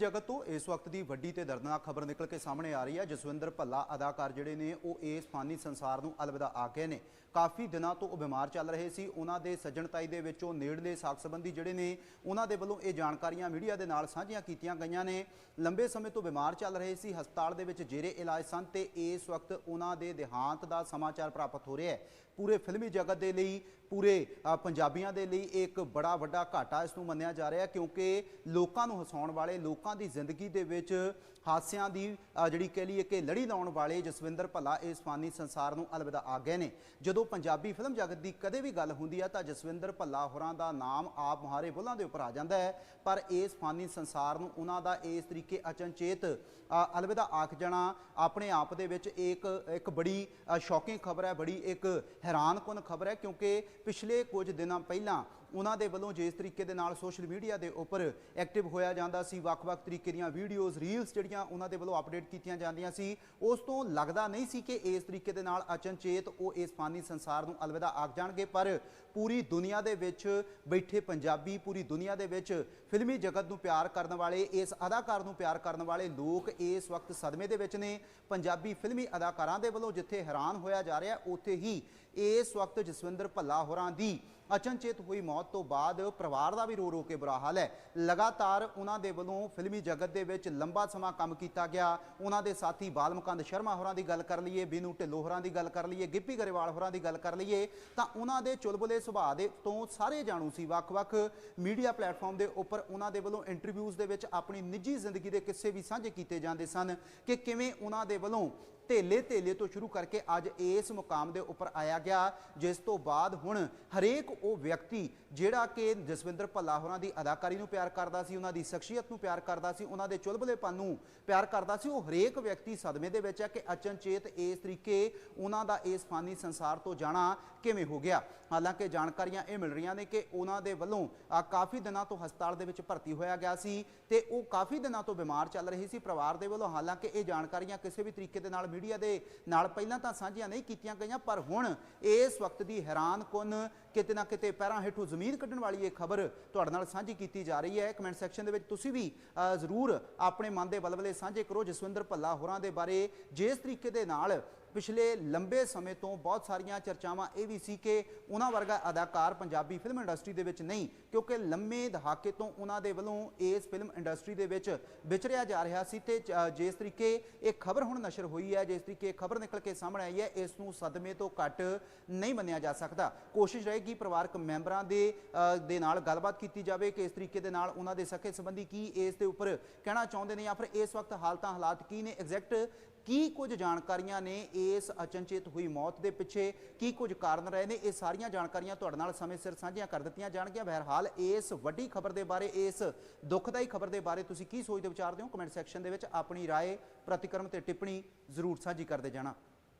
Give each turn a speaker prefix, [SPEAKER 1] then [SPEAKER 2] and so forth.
[SPEAKER 1] ਜਗਤ ਤੋਂ ਇਸ ਵਕਤ ਦੀ ਵੱਡੀ ਤੇ ਦਰਦਨਾਕ ਖਬਰ ਨਿਕਲ ਕੇ ਸਾਹਮਣੇ ਆ ਰਹੀ ਹੈ ਜਸਵਿੰਦਰ ਭੱਲਾ ਅਦਾਕਾਰ ਜਿਹੜੇ ਨੇ, ਉਹ ਇਸ ਫਾਨੀ ਸੰਸਾਰ ਨੂੰ ਅਲਵਿਦਾ ਆ ਗਏ ਨੇ। ਕਾਫੀ ਦਿਨਾਂ ਤੋਂ ਉਹ ਬਿਮਾਰ ਚੱਲ ਰਹੇ ਸੀ। ਉਹਨਾਂ ਦੇ ਸੱਜਣਤਾਈ ਦੇ ਵਿੱਚੋਂ ਨੇੜਲੇ ਸਾਕ ਸੰਬੰਧੀ ਜਿਹੜੇ ਨੇ, ਉਹਨਾਂ ਦੇ ਵੱਲੋਂ ਇਹ ਜਾਣਕਾਰੀਆਂ ਮੀਡੀਆ ਦੇ ਨਾਲ ਸਾਂਝੀਆਂ ਕੀਤੀਆਂ ਗਈਆਂ ਨੇ। ਲੰਬੇ ਸਮੇਂ ਤੋਂ ਬਿਮਾਰ ਚੱਲ ਰਹੇ ਸੀ। ਹਸਪਤਾਲ ਦੇ ਵਿੱਚ ਜੇਰੇ ਇਲਾਜ ਸਨ ਤੇ ਇਸ ਵਕਤ ਉਹਨਾਂ ਦੇ ਦੇਹਾਂਤ ਦਾ ਸਮਾਚਾਰ ਪ੍ਰਾਪਤ ਹੋ ਰਿਹਾ ਹੈ। ਪੂਰੇ ਫਿਲਮੀ ਜਗਤ ਦੇ ਲਈ, ਪੂਰੇ ਪੰਜਾਬੀਆਂ ਦੇ ਲਈ ਇੱਕ ਬੜਾ ਵੱਡਾ ਘਾਟਾ ਇਸ ਨੂੰ ਮੰਨਿਆ ਜਾ ਰਿਹਾ ਕਿਉਂਕਿ ਲੋਕਾਂ ਨੂੰ ਹਸਾਉਣ ਵਾਲੇ ਲੋਕ ਲੋਕਾਂ ਦੀ ਜ਼ਿੰਦਗੀ ਦੇ ਵਿੱਚ ਹਾਸਿਆਂ ਦੀ ਜਿਹੜੀ ਕਹਿ ਲਈਏ ਕਿ ਲੜੀ ਲਾਉਣ ਵਾਲੇ ਜਸਵਿੰਦਰ ਭੱਲਾ ਇਸ ਫਾਨੀ ਸੰਸਾਰ ਨੂੰ ਅਲਵਿਦਾ ਆ ਗਏ ਨੇ। ਜਦੋਂ ਪੰਜਾਬੀ ਫਿਲਮ ਜਗਤ ਦੀ ਕਦੇ ਵੀ ਗੱਲ ਹੁੰਦੀ ਹੈ ਤਾਂ ਜਸਵਿੰਦਰ ਭੱਲਾ ਹੋਰਾਂ ਦਾ ਨਾਮ ਆਪ ਮੁਹਾਰੇ ਬੁੱਲਾਂ ਦੇ ਉੱਪਰ ਆ ਜਾਂਦਾ ਹੈ। ਪਰ ਇਸ ਫਾਨੀ ਸੰਸਾਰ ਨੂੰ ਉਹਨਾਂ ਦਾ ਇਸ ਤਰੀਕੇ ਅਚਨਚੇਤ ਅਲਵਿਦਾ ਆਖ ਜਾਣਾ ਆਪਣੇ ਆਪ ਦੇ ਵਿੱਚ ਇੱਕ ਇੱਕ ਬੜੀ ਸ਼ੌਕਿੰਗ ਖਬਰ ਹੈ, ਬੜੀ ਇੱਕ ਹੈਰਾਨਕੁਨ ਖਬਰ ਹੈ ਕਿਉਂਕਿ ਪਿਛਲੇ ਕੁਝ ਦਿਨਾਂ ਪਹਿਲਾਂ ਉਹਨਾਂ ਦੇ ਵੱਲੋਂ ਜਿਸ ਤਰੀਕੇ ਦੇ ਨਾਲ ਸੋਸ਼ਲ ਮੀਡੀਆ ਦੇ ਉੱਪਰ ਐਕਟਿਵ ਹੋਇਆ ਜਾਂਦਾ ਸੀ, ਵੱਖ-ਵੱਖ ਤਰੀਕੇ ਦੀਆਂ ਵੀਡੀਓਜ਼ ਰੀਲਸ ਜਿਹੜੀਆਂ ਉਹਨਾਂ ਦੇ ਵੱਲੋਂ ਅਪਡੇਟ ਕੀਤੀਆਂ ਜਾਂਦੀਆਂ ਸੀ, ਉਸ ਤੋਂ ਲੱਗਦਾ ਨਹੀਂ ਸੀ ਕਿ ਇਸ ਤਰੀਕੇ ਦੇ ਨਾਲ ਅਚਨਚੇਤ ਉਹ ਇਸ ਫਾਨੀ ਸੰਸਾਰ ਨੂੰ ਅਲਵਿਦਾ ਆਖ ਜਾਣਗੇ, ਪਰ ਪੂਰੀ ਦੁਨੀਆ ਦੇ ਵਿੱਚ ਬੈਠੇ ਪੰਜਾਬੀ, ਪੂਰੀ ਦੁਨੀਆ ਦੇ ਵਿੱਚ ਫਿਲਮੀ ਜਗਤ ਨੂੰ ਪਿਆਰ ਕਰਨ ਵਾਲੇ, ਇਸ ਅਦਾਕਾਰ ਨੂੰ ਪਿਆਰ ਕਰਨ ਵਾਲੇ ਲੋਕ ਇਸ ਵਕਤ ਸਦਮੇ ਦੇ ਵਿੱਚ ਨੇ। ਪੰਜਾਬੀ ਫਿਲਮੀ ਅਦਾਕਾਰਾਂ ਦੇ ਵੱਲੋਂ ਜਿੱਥੇ ਹੈਰਾਨ ਹੋਇਆ ਜਾ ਰਿਹਾ, ਉੱਥੇ ਹੀ ਇਸ ਵਕਤ ਜਸਵਿੰਦਰ ਭੱਲਾ ਹੋਰਾਂ ਦੀ ਅਚਨਚੇਤ ਹੋਈ ਮੌਤ ਤੋਂ ਬਾਅਦ ਪਰਿਵਾਰ ਦਾ ਵੀ ਰੋ ਰੋ ਕੇ ਬੁਰਾ ਹਾਲ ਹੈ। ਲਗਾਤਾਰ ਉਹਨਾਂ ਦੇ ਵੱਲੋਂ ਫਿਲਮੀ ਜਗਤ ਦੇ ਵਿੱਚ ਲੰਬਾ ਸਮਾਂ ਕੰਮ ਕੀਤਾ ਗਿਆ। ਉਹਨਾਂ ਦੇ ਸਾਥੀ ਬਾਲਮਕੰਦ ਸ਼ਰਮਾ ਹੋਰਾਂ ਦੀ ਗੱਲ ਕਰ ਲਈਏ, ਬੀਨੂ ਢਿੱਲੋਂ ਹੋਰਾਂ ਦੀ ਗੱਲ ਕਰ ਲਈਏ, ਗਿੱਪੀ ਗਰੇਵਾਲ ਹੋਰਾਂ ਦੀ ਗੱਲ ਕਰ ਲਈਏ, ਤਾਂ ਉਹਨਾਂ ਦੇ ਚੁਲਬੁਲੇ ਸੁਭਾਅ ਦੇ ਤੋਂ ਸਾਰੇ ਜਾਣੂ ਸੀ। ਵੱਖ-ਵੱਖ ਮੀਡੀਆ ਪਲੇਟਫਾਰਮ ਦੇ ਉੱਪਰ ਉਹਨਾਂ ਦੇ ਵੱਲੋਂ ਇੰਟਰਵਿਊਜ਼ ਦੇ ਵਿੱਚ ਆਪਣੀ ਨਿੱਜੀ ਜ਼ਿੰਦਗੀ ਦੇ ਕਿੱਸੇ ਵੀ ਸਾਂਝੇ ਕੀਤੇ ਜਾਂਦੇ ਸਨ ਕਿ ਕਿਵੇਂ ਉਹਨਾਂ ਦੇ ਵੱਲੋਂ ਧੇਲੇ ਧੇਲੇ ਤੋਂ ਸ਼ੁਰੂ ਕਰਕੇ ਅੱਜ ਇਸ ਮੁਕਾਮ ਦੇ ਉੱਪਰ ਆਇਆ ਗਿਆ, ਜਿਸ ਤੋਂ ਬਾਅਦ ਹੁਣ ਹਰੇਕ ਉਹ ਵਿਅਕਤੀ ਜਿਹੜਾ ਕਿ ਜਸਵਿੰਦਰ ਭੱਲਾ ਹੋਰਾਂ ਦੀ ਅਦਾਕਾਰੀ ਨੂੰ ਪਿਆਰ ਕਰਦਾ ਸੀ, ਉਹਨਾਂ ਦੀ ਸ਼ਖਸੀਅਤ ਨੂੰ ਪਿਆਰ ਕਰਦਾ ਸੀ, ਉਹਨਾਂ ਦੇ ਚੁਲਬੁਲੇਪਨ ਨੂੰ ਪਿਆਰ ਕਰਦਾ ਸੀ, ਉਹ ਹਰੇਕ ਵਿਅਕਤੀ ਸਦਮੇ ਦੇ ਵਿੱਚ ਹੈ ਕਿ ਅਚਨਚੇਤ ਇਸ ਤਰੀਕੇ ਉਹਨਾਂ ਦਾ ਇਸ ਫਾਨੀ ਸੰਸਾਰ ਤੋਂ ਜਾਣਾ ਕਿਵੇਂ ਹੋ ਗਿਆ। ਹਾਲਾਂਕਿ ਜਾਣਕਾਰੀਆਂ ਇਹ ਮਿਲ ਰਹੀਆਂ ਨੇ ਕਿ ਉਹਨਾਂ ਦੇ ਵੱਲੋਂ ਕਾਫੀ ਦਿਨਾਂ ਤੋਂ ਹਸਪਤਾਲ ਦੇ ਵਿੱਚ ਭਰਤੀ ਹੋਇਆ ਗਿਆ ਸੀ ਤੇ ਉਹ ਕਾਫੀ ਦਿਨਾਂ ਤੋਂ ਬਿਮਾਰ ਚੱਲ ਰਹੀ ਸੀ ਪਰਿਵਾਰ ਦੇ ਵੱਲੋਂ। ਹਾਲਾਂਕਿ ਇਹ ਜਾਣਕਾਰੀਆਂ ਕਿਸੇ ਵੀ ਤਰੀਕੇ ਦੇ ਨਾਲ ਮੀਡੀਆ ਦੇ ਨਾਲ ਪਹਿਲਾਂ ਤਾਂ ਸਾਂਝੀਆਂ ਨਹੀਂ ਕੀਤੀਆਂ ਗਈਆਂ, ਪਰ ਹੁਣ ਇਸ ਵਕਤ ਦੀ ਹੈਰਾਨਕੁਨ ਕਿਤੇ ਨਾ ਕਿਤੇ ਪੈਰਾਂ ਹੇਠੋਂ ਜ਼ਮੀਨ ਕੱਢਣ ਵਾਲੀ ਇਹ ਖਬਰ ਤੁਹਾਡੇ ਨਾਲ ਸਾਂਝੀ ਕੀਤੀ ਜਾ ਰਹੀ ਹੈ। ਕਮੈਂਟ ਸੈਕਸ਼ਨ ਦੇ ਵਿੱਚ ਤੁਸੀਂ ਵੀ ਜ਼ਰੂਰ ਆਪਣੇ ਮਨ ਦੇ ਬਲਬਲੇ ਸਾਂਝੇ ਕਰੋ ਜਸਵਿੰਦਰ ਭੱਲਾ ਹੋਰਾਂ ਦੇ ਬਾਰੇ। ਜਿਸ ਤਰੀਕੇ ਦੇ ਨਾਲ ਪਿਛਲੇ ਲੰਬੇ ਸਮੇਂ ਤੋਂ ਬਹੁਤ ਸਾਰੀਆਂ ਚਰਚਾਵਾਂ ਇਹ ਵੀ ਸੀ ਕਿ ਉਹਨਾਂ ਵਰਗਾ ਅਦਾਕਾਰ ਪੰਜਾਬੀ ਫਿਲਮ ਇੰਡਸਟਰੀ ਦੇ ਵਿੱਚ ਨਹੀਂ, ਕਿਉਂਕਿ ਲੰਮੇ ਦਹਾਕੇ ਤੋਂ ਉਹਨਾਂ ਦੇ ਵੱਲੋਂ ਇਸ ਫਿਲਮ ਇੰਡਸਟਰੀ ਦੇ ਵਿੱਚ ਵਿਚਰਿਆ ਜਾ ਰਿਹਾ ਸੀ ਤੇ ਜਿਸ ਤਰੀਕੇ ਇਹ ਖਬਰ ਹੁਣ ਨਸ਼ਰ ਹੋਈ ਹੈ, ਜਿਸ ਤਰੀਕੇ ਇਹ ਖਬਰ ਨਿਕਲ ਕੇ ਸਾਹਮਣੇ ਆਈ ਹੈ, ਇਸ ਨੂੰ ਸਦਮੇ ਤੋਂ ਘੱਟ ਨਹੀਂ ਮੰਨਿਆ ਜਾ ਸਕਦਾ। ਕੋਸ਼ਿਸ਼ ਰਹੇਗੀ ਪਰਿਵਾਰਕ ਮੈਂਬਰਾਂ ਦੇ ਦੇ ਨਾਲ ਗੱਲਬਾਤ ਕੀਤੀ ਜਾਵੇ ਕਿ ਇਸ ਤਰੀਕੇ ਦੇ ਨਾਲ ਉਹਨਾਂ ਦੇ ਸਕੇ ਸੰਬੰਧੀ ਕੀ ਇਸ ਦੇ ਉੱਪਰ ਕਹਿਣਾ ਚਾਹੁੰਦੇ ਨੇ ਜਾਂ ਫਿਰ ਇਸ ਵਕਤ ਹਾਲਤਾਂ ਹਾਲਾਤ ਕੀ ਨੇ? ਐਗਜ਼ੈਕਟ ਕੀ ਕੁਝ ਜਾਣਕਾਰੀਆਂ ਨੇ ਇਸ ਅਚਨਚੇਤ ਹੋਈ ਮੌਤ ਦੇ ਪਿੱਛੇ ਕੀ ਕੁਝ ਕਾਰਨ ਰਹੇ ਨੇ ਇਹ ਸਾਰੀਆਂ ਜਾਣਕਾਰੀਆਂ ਤੁਹਾਡੇ ਨਾਲ ਸਮੇਂ ਸਿਰ ਸਾਂਝੀਆਂ ਕਰ ਦਿੱਤੀਆਂ ਜਾਣਗੀਆਂ ਬਹਰਹਾਲ ਇਸ ਵੱਡੀ ਖਬਰ ਦੇ ਬਾਰੇ ਇਸ ਦੁਖਦਾਈ ਖਬਰ ਦੇ ਬਾਰੇ ਤੁਸੀਂ ਕੀ ਸੋਚਦੇ ਵਿਚਾਰਦੇ ਹੋ ਕਮੈਂਟ ਸੈਕਸ਼ਨ ਦੇ ਵਿੱਚ ਆਪਣੀ رائے ਪ੍ਰਤੀਕਰਮ ਤੇ ਟਿੱਪਣੀ ਜ਼ਰੂਰ ਸਾਂਝੀ ਕਰਦੇ ਜਾਣਾ